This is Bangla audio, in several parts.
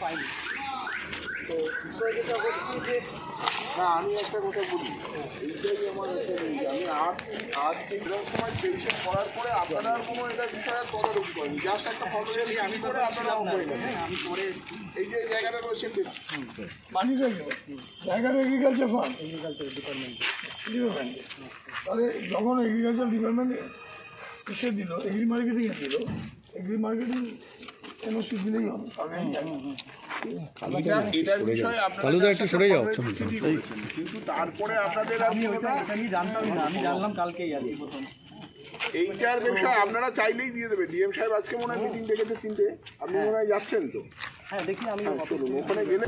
পাইনি তো বিষয় যেটা হচ্ছে যে না আমি একটা কথা বলি এইটাই আমার একটা নেই আমি আট আট তিনটার সময় পেনশন করার পরে আপনারা কোনো এটা বিষয়ে তদারকি করেনি জাস্ট একটা ফর্মালিটি আমি করে আপনারা গেছে আমি পরে এই যে জায়গাটা রয়েছে থেকে জায়গাটা এগ্রিকালচার ফার্ম এগ্রিকালচার ডিপার্টমেন্ট ডিপার্টমেন্টে তাহলে যখন এগ্রিকালচার ডিপার্টমেন্টে এসে দিল এগ্রি মার্কেটিংয়ে দিল এগ্রি মার্কেটিং এনওসি দিলেই হবে? যাও। কিন্তু তারপরে আপনাদের আমি জানতামই না আমি জানলাম কালকেই আর কি। প্রথম এইটার বিষয়ে আপনারা চাইলেই দিয়ে দেবে। ডিএম সাহেব আজকে মনে হয় মিটিং ডেকেছে তিনটে। আপনি মনে হয় যাচ্ছেন তো? হ্যাঁ দেখি আমি চলুন ওখানে গেলে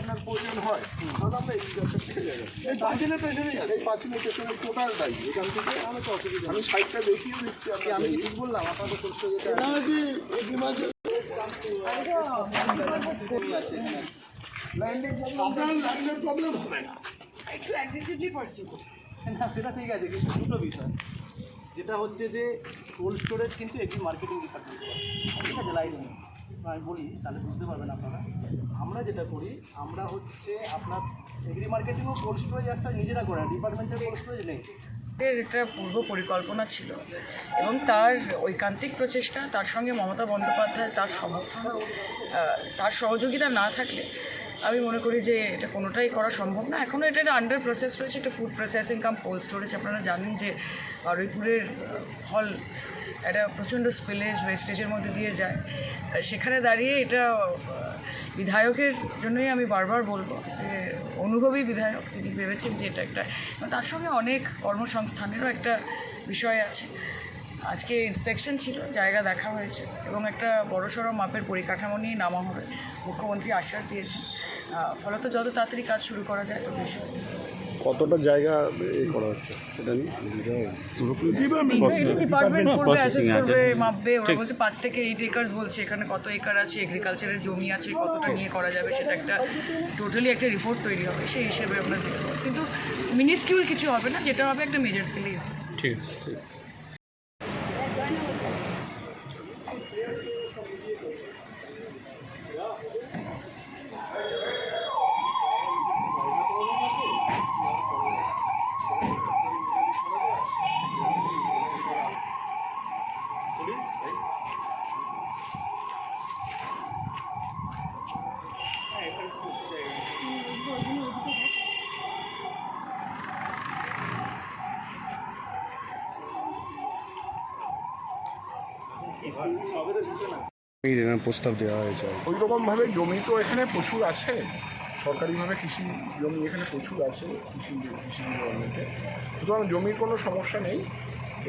আপনার প্রয়োজন হয় তাহলে আমরা এই জায়গাটা থেকে যাবে। এই পাঁচিলে তো এসে এই পাঁচিলে স্টেশনে টোটাল দায়ী এখান থেকে আমি তো অসুবিধা আমি সাইডটা দেখিয়ে দিচ্ছি আমি আমি কি ঠিক বললাম আপনাদের কি লাইনের প্রবলেম হবে না। একটু অ্যাগ্রেসিভলি পার্সিউ করুন না সেটা ঠিক আছে কিন্তু দুটো বিষয়। যেটা হচ্ছে যে কোল্ড স্টোরেজ কিন্তু একটি মার্কেটিং ডিপার্টমেন্ট ঠিক আছে লাইসেন্স আমি বলি, তাহলে বুঝতে পারবেন আপনারা। আমরা যেটা করি, আমরা হচ্ছে আপনার এগ্রি মার্কেটিংও কোল্ড স্টোরেজ আসতে নিজেরা করে ডিপার্টমেন্টের কোল্ড স্টোরেজ নেই। এটা পূর্ব পরিকল্পনা ছিল এবং তার ঐকান্তিক প্রচেষ্টা, তার সঙ্গে মমতা বন্দ্যোপাধ্যায় তার সমর্থন তার সহযোগিতা না থাকলে আমি মনে করি যে এটা কোনোটাই করা সম্ভব না। এখনও এটা আন্ডার প্রসেস রয়েছে এটা food processing cum cold storage আপনারা জানেন যে বারুইপুরের হল একটা প্রচণ্ড স্পেলেজ ওয়েস্টেজের মধ্যে দিয়ে যায়। সেখানে দাঁড়িয়ে এটা বিধায়কের জন্যই আমি বারবার বলব যে, অনুভবী বিধায়ক, তিনি ভেবেছেন যে এটা একটা তার সঙ্গে অনেক কর্মসংস্থানেরও একটা বিষয় আছে। আজকে ইন্সপেকশন ছিল, জায়গা দেখা হয়েছে, এবং একটা বড়সড় মাপের পরিকাঠামো নিয়ে নামা হবে। মুখ্যমন্ত্রী আশ্বাস দিয়েছেন। ফলত যত তাড়াতাড়ি কাজ শুরু করা যায় তত বেশি। কতটা জায়গা এ করা হচ্ছে? সেটা নিয়ে ডিপার্টমেন্ট করবে অ্যাসেস করবে মাপবে। ওরা বলছে পাঁচ থেকে এইট একর্স বলছে এখানে কত একর আছে এগ্রিকালচারের জমি আছে কতটা নিয়ে করা যাবে সেটা একটা টোটালি একটা রিপোর্ট তৈরি হবে সেই হিসেবে আমরা দেখব। কিন্তু মিনিস্কিউল কিছু হবে না যেটা হবে একটা মেজর স্কেলেই হবে। ঠিক ঠিক। প্রস্তাব দেওয়া হয়েছে। ওই রকমভাবে জমি তো এখানে প্রচুর আছে। সরকারিভাবে কৃষি জমি এখানে প্রচুর আছে, কৃষি কৃষি ডিপার্টমেন্টে সুতরাং জমির কোনো সমস্যা নেই।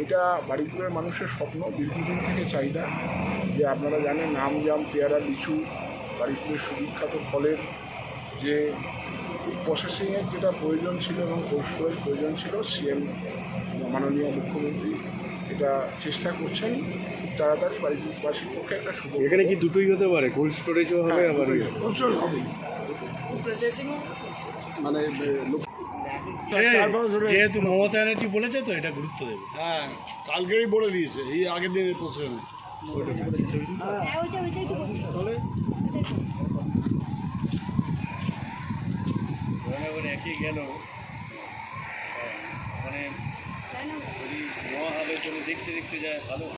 এটা বাড়িপুরের মানুষের স্বপ্ন, দীর্ঘদিন থেকে চাহিদা। যে আপনারা জানেন নাম জাম, পেয়ারা, লিচু বাড়িপুরের সুবিখ্যাত ফলের যে প্রসেসিংয়ের যেটা প্রয়োজন ছিল এবং কৌশলের প্রয়োজন ছিল সিএম মাননীয় মুখ্যমন্ত্রী এটা চেষ্টা করছেন খুব তাড়াতাড়ি বাড়িবাসীর পক্ষে একটা শুভ এখানে কি দুটোই হতে পারে? কোল্ড স্টোরেজও হবে আবার ইয়ে। প্রচুর হবে মানে লোক যেহেতু মমতা ব্যানার্জি বলেছে তো এটা গুরুত্ব দেবে। হ্যাঁ কালকেই বলে দিয়েছে এই আগের দিনের প্রসেশন হ্যাঁ একই গেল। মানে কোনো দেখতে দেখতে যায় ভালো।